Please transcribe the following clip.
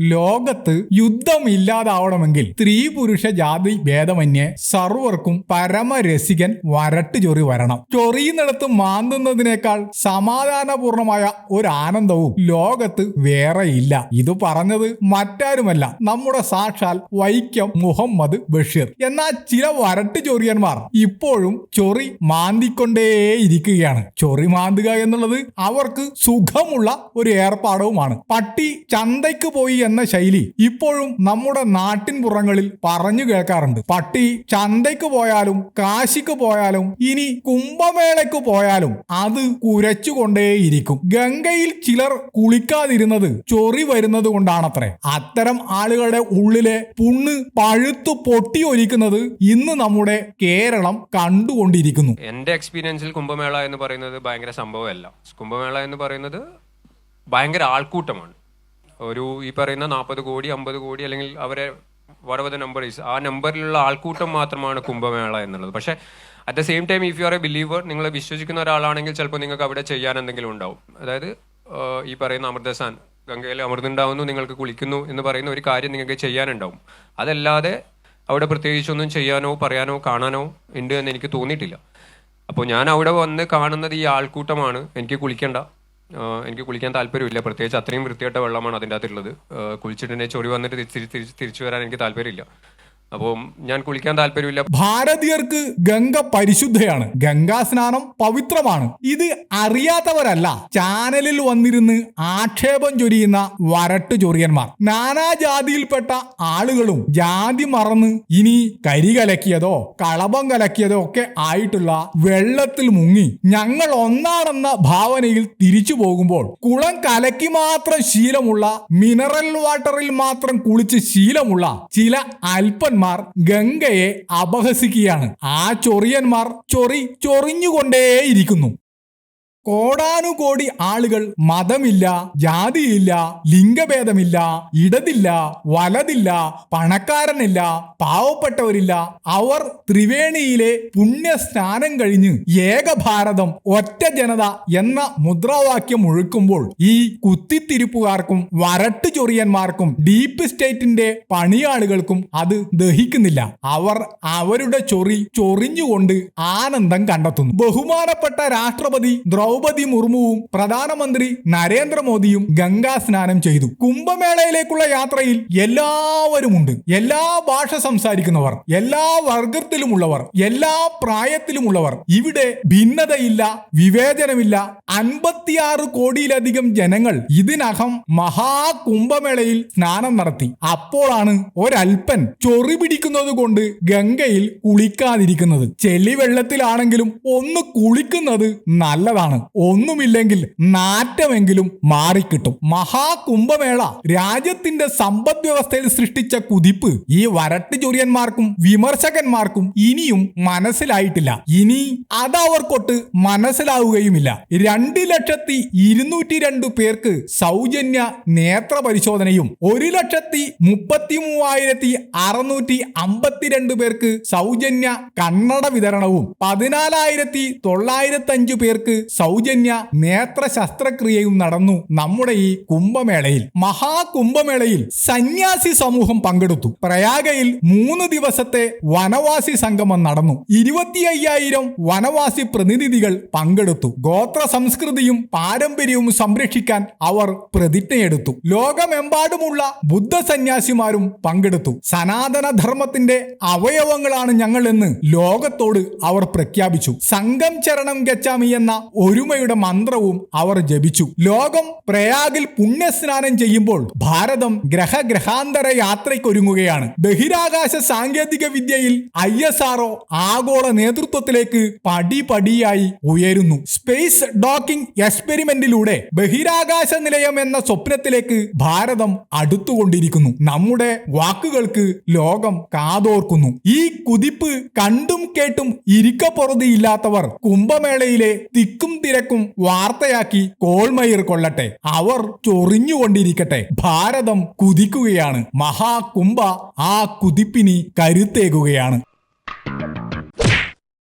ലോകത്ത് യുദ്ധം ഇല്ലാതാവണമെങ്കിൽ സ്ത്രീ പുരുഷ ജാതി ഭേദമന്യേ സർവർക്കും പരമരസികൻ വരട്ട് ചൊറി വരണം. ചൊറിയുന്നിടത്ത് മാന്തുന്നതിനേക്കാൾ സമാധാനപൂർണമായ ഒരു ആനന്ദവും ലോകത്ത് വേറെയില്ല. ഇത് പറഞ്ഞത് മറ്റാരുമല്ല നമ്മുടെ സാക്ഷാൽ വൈക്കം മുഹമ്മദ് ബഷീർ. എന്നാൽ ചില വരട്ട് ചൊറിയന്മാർ ഇപ്പോഴും ചൊറി മാന്തിക്കൊണ്ടേയിരിക്കുകയാണ്. ചൊറി മാന്തുക എന്നുള്ളത് അവർക്ക് സുഖമുള്ള ഒരു ഏർപ്പാടവുമാണ്. പട്ടി ചന്തയ്ക്ക് പോയി എന്ന ശൈലി ഇപ്പോഴും നമ്മുടെ നാട്ടിൻ പുറങ്ങളിൽ പറഞ്ഞു കേൾക്കാറുണ്ട്. പട്ടി ചന്തയ്ക്ക് പോയാലും കാശിക്ക് പോയാലും ഇനി കുംഭമേളയ്ക്ക് പോയാലും അത് കുരച്ചുകൊണ്ടേയിരിക്കും. ഗംഗയിൽ ചിലർ കുളിക്കാതിരുന്നത് ചൊറി വരുന്നത് കൊണ്ടാണത്രേ. അത്തരം ആളുകളുടെ ഉള്ളിലെ പുണ്ണ് പഴുത്തു പൊട്ടി പൊട്ടിയൊലിക്കുന്നത് ഇന്ന് നമ്മുടെ കേരളം കണ്ടുകൊണ്ടിരിക്കുന്നു. എന്റെ എക്സ്പീരിയൻസിൽ കുംഭമേള എന്ന് പറയുന്നത് ഭയങ്കര സംഭവമല്ല. കുംഭമേള എന്ന് പറയുന്നത് ഭയങ്കര ആൾക്കൂട്ടമാണ്. ഒരു ഈ പറയുന്ന നാൽപ്പത് കോടി അമ്പത് കോടി അല്ലെങ്കിൽ അവരെ വടവത് നമ്പർ ഈസ് ആ നമ്പറിലുള്ള ആൾക്കൂട്ടം മാത്രമാണ് കുംഭമേള എന്നുള്ളത്. പക്ഷേ at the same time if you are a believer നിങ്ങൾ വിശ്വസിക്കുന്ന ഒരാളാണെങ്കിൽ ചിലപ്പോൾ നിങ്ങൾക്ക് അവിടെ ചെയ്യാൻ എന്തെങ്കിലും ഉണ്ടാവും. അതായത് ഈ പറയുന്ന അമൃതസാൻ ഗംഗയിൽ അമൃതുണ്ടാവുന്നു നിങ്ങൾക്ക് കുളിക്കുന്നു എന്ന് പറയുന്ന ഒരു കാര്യം നിങ്ങൾക്ക് ചെയ്യാനുണ്ടാവും. അതല്ലാതെ അവിടെ പ്രത്യേകിച്ചൊന്നും ചെയ്യാനോ പറയാനോ കാണാനോ ഉണ്ട് എന്ന് എനിക്ക് തോന്നിയിട്ടില്ല. അപ്പോൾ ഞാൻ അവിടെ വന്ന് കാണുന്നത് ഈ ആൾക്കൂട്ടമാണ്. എനിക്ക് കുളിക്കണ്ട. എനിക്ക് കുളിക്കാൻ താല്പര്യമില്ല. പ്രത്യേകിച്ച് അത്രയും വൃത്തിയായിട്ട വെള്ളമാണ് അതിന്റെ അകത്തുള്ളത് കുളിച്ചിട്ട് എന്നെ ചൊറി വന്നിട്ട് തിരിച്ച് തിരിച്ച് തിരിച്ചു വരാൻ എനിക്ക് താല്പര്യമില്ല. അപ്പം ഞാൻ കുളിക്കാൻ താല്പര്യമില്ല. ഭാരതീയർക്ക് ഗംഗ പരിശുദ്ധയാണ്. ഗംഗാ സ്നാനം പവിത്രമാണ്. ഇത് അറിയാത്തവരല്ല. ചാനലിൽ വന്നിരുന്ന് ആക്ഷേപം ചൊരിയുന്ന വരട്ടു ചൊറിയന്മാർ. നാനാജാതിയിൽപ്പെട്ട ആളുകളും ജാതി മറന്ന് ഇനി കരി കലക്കിയതോ കളഭം കലക്കിയതോ ഒക്കെ ആയിട്ടുള്ള വെള്ളത്തിൽ മുങ്ങി ഞങ്ങൾ ഒന്നാണെന്ന ഭാവനയിൽ തിരിച്ചു പോകുമ്പോൾ കുളം കലക്കി മാത്രം ശീലമുള്ള മിനറൽ വാട്ടറിൽ മാത്രം കുളിച്ച് ശീലമുള്ള ചില അല്പന്മാർ ഗംഗയെ അപഹസിക്കുകയാണ്. ആ ചൊറിയന്മാർ ചൊറി ചൊറിഞ്ഞുകൊണ്ടേയിരിക്കുന്നു. കോടാനുകോടി ആളുകൾ മതമില്ല ജാതിയില്ല ലിംഗഭേദമില്ല ഇടതില്ല വലതില്ല പണക്കാരനില്ല പാവപ്പെട്ടവരില്ല. അവർ ത്രിവേണിയിലെ പുണ്യ സ്നാനം കഴിഞ്ഞ് ഏകഭാരതം ഒറ്റ ജനത എന്ന മുദ്രാവാക്യം ഒഴുക്കുമ്പോൾ ഈ കുത്തിത്തിരിപ്പുകാർക്കും വരട്ട് ചൊറിയന്മാർക്കും ഡീപ്പ് സ്റ്റേറ്റിന്റെ പണിയാളുകൾക്കും അത് ദഹിക്കുന്നില്ല. അവർ അവരുടെ ചൊറി ചൊറിഞ്ഞുകൊണ്ട് ആനന്ദം കണ്ടെത്തുന്നു. ബഹുമാനപ്പെട്ട രാഷ്ട്രപതി ദ്രൗപതി മുർമുവും പ്രധാനമന്ത്രി നരേന്ദ്രമോദിയും ഗംഗാ സ്നാനം ചെയ്തു. കുംഭമേളയിലേക്കുള്ള യാത്രയിൽ എല്ലാവരുമുണ്ട്. എല്ലാ ഭാഷ സംസാരിക്കുന്നവർ എല്ലാ വർഗത്തിലുമുള്ളവർ എല്ലാ പ്രായത്തിലുമുള്ളവർ. ഇവിടെ ഭിന്നതയില്ല വിവേചനമില്ല. അൻപത്തിയാറ് കോടിയിലധികം ജനങ്ങൾ ഇതിനകം മഹാകുംഭമേളയിൽ സ്നാനം നടത്തി. അപ്പോഴാണ് ഒരൽപ്പൻ ചൊറി പിടിക്കുന്നത് കൊണ്ട് ഗംഗയിൽ കുളിക്കാതിരിക്കുന്നത്. ചെളി വെള്ളത്തിലാണെങ്കിലും ഒന്ന് കുളിക്കുന്നത് നല്ലതാണ്. ഒന്നുമില്ലെങ്കിൽ നാറ്റമെങ്കിലും മാറിക്കിട്ടും. മഹാകുംഭമേള രാജ്യത്തിന്റെ സമ്പദ് വ്യവസ്ഥയിൽ സൃഷ്ടിച്ച കുതിപ്പ് ഈ വരട്ട് ചൊറിയന്മാർക്കും വിമർശകന്മാർക്കും ഇനിയും മനസ്സിലായിട്ടില്ല. ഇനി അതവർക്കൊട്ട് മനസ്സിലാവുകയുമില്ല. രണ്ട് ലക്ഷത്തി ഇരുന്നൂറ്റി രണ്ട് പേർക്ക് സൗജന്യ നേത്ര പരിശോധനയും ഒരു ലക്ഷത്തി മുപ്പത്തി മൂവായിരത്തി അറുന്നൂറ്റി അമ്പത്തിരണ്ട് പേർക്ക് സൗജന്യ കണ്ണട വിതരണവും പതിനാലായിരത്തി തൊള്ളായിരത്തി അഞ്ചു പേർക്ക് സൗജന്യ നേത്ര ശസ്ത്രക്രിയയും നടന്നു നമ്മുടെ ഈ കുംഭമേളയിൽ. മഹാകുംഭമേളയിൽ സന്യാസി സമൂഹം പങ്കെടുത്തു. പ്രയാഗയിൽ മൂന്ന് ദിവസത്തെ വനവാസി സംഗമം നടന്നു. ഇരുപത്തി അയ്യായിരം വനവാസി പ്രതിനിധികൾ പങ്കെടുത്തു. ഗോത്ര സംസ്കൃതിയും പാരമ്പര്യവും സംരക്ഷിക്കാൻ അവർ പ്രതിജ്ഞയെടുത്തു. ലോകമെമ്പാടുമുള്ള ബുദ്ധ സന്യാസിമാരും പങ്കെടുത്തു. സനാതന ധർമ്മത്തിന്റെ അവയവങ്ങളാണ് ഞങ്ങൾ എന്ന് ലോകത്തോട് അവർ പ്രഖ്യാപിച്ചു. സംഘം ചരണം ഗച്ചാമി എന്ന ഒരുമയുടെ മന്ത്രവും അവർ ജപിച്ചു. ലോകം പ്രയാഗിൽ പുണ്യസ്നാനം ചെയ്യുമ്പോൾ ഭാരതം ഗ്രഹഗ്രഹാന്തര യാത്രയ്ക്കൊരുങ്ങുകയാണ്. ബഹിരാകാശ സാങ്കേതിക വിദ്യയിൽ ഐ എസ് ആർഒ ആഗോള നേതൃത്വത്തിലേക്ക് പടിപടിയായി ഉയരുന്നു. സ്പേസ് ഡോക്കിംഗ് എക്സ്പെരിമെന്റിലൂടെ ബഹിരാകാശ നിലയം എന്ന സ്വപ്നത്തിലേക്ക് ഭാരതം അടുത്തുകൊണ്ടിരിക്കുന്നു. നമ്മുടെ വാക്കുകൾക്ക് ലോകം കാതോർക്കുന്നു. ഈ കുതിപ്പ് കണ്ടും കേട്ടും ഇരിക്കപ്പുറതിയില്ലാത്തവർ കുംഭമേളയിലെ തിക്കും തിരക്കും വാർത്തയാക്കി കോൾമയിർ കൊള്ളട്ടെ. അവർ ചൊറിഞ്ഞുകൊണ്ടിരിക്കട്ടെ. ഭാരതം കുതിക്കുകയാണ്. മഹാകുംഭ ആ കുതിപ്പിനി കരുത്തേകുകയാണ്.